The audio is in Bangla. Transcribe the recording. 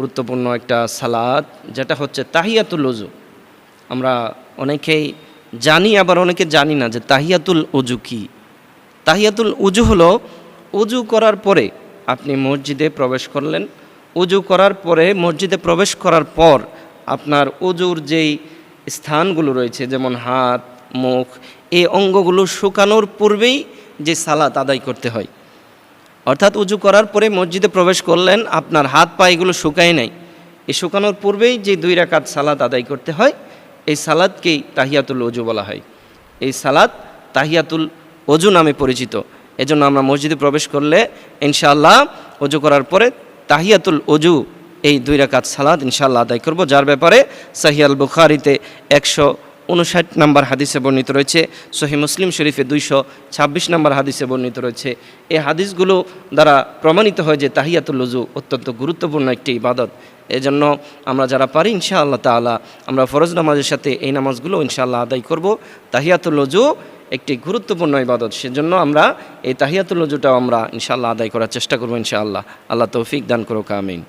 গুরুত্বপূর্ণ একটা সালাদ, যেটা হচ্ছে তাহিয়াতুল অজু আমরা অনেকেই জানি, আবার অনেকে জানি না যে তাহিয়াতুল অজু কী। তাহিয়াতুল উজু হলো উজু করার পরে আপনি মসজিদে প্রবেশ করলেন। উজু করার পরে, মসজিদে প্রবেশ করার পর আপনার উজুর যেই স্থানগুলো রয়েছে, যেমন হাত, মুখ, এই অঙ্গগুলো শুকানোর পূর্বেই যে সালাত আদায় করতে হয়। অর্থাৎ উজু করার পরে মসজিদে প্রবেশ করলেন, আপনার হাত পা এগুলো শুকায় নাই। এই শুকানোর পূর্বেই যে দুই রাকাত সালাত আদায় করতে হয়, এই সালাদকেই তাহিয়াতুল অজু বলা হয়। এই সালাদ তাহিয়াতুল অজু নামে পরিচিত। এজন্য আমরা মসজিদে প্রবেশ করলে ইনশাআল্লাহ অজু করার পরে তাহিয়াতুল অজু এই দুই রাকাত সালাদ ইনশাআল্লাহ আদায় করব, যার ব্যাপারে সাহিয়াল বুখারিতে একশো উনষাট নম্বর হাদিসে বর্ণিত রয়েছে, সহি মুসলিম শরীফে দুইশো ছাব্বিশ নম্বর হাদিসে বর্ণিত রয়েছে। এই হাদিসগুলো দ্বারা প্রমাণিত হয় যে তাহিয়াতুল লজু অত্যন্ত গুরুত্বপূর্ণ একটি ইবাদত। এজন্য আমরা যারা পারি, ইনশাআল্লাহ তাআলা আমরা ফরজ নামাজের সাথে এই নামাজগুলো ইনশাআল্লাহ আদায় করব। তাহিয়াতুল লজু একটি গুরুত্বপূর্ণ ইবাদত। সেজন্য আমরা এই তাহিয়াতুল লজুটাও আমরা ইনশাআল্লাহ আদায় করার চেষ্টা করব ইনশাআল্লাহ। আল্লাহ তৌফিক দান করুক, আমিন।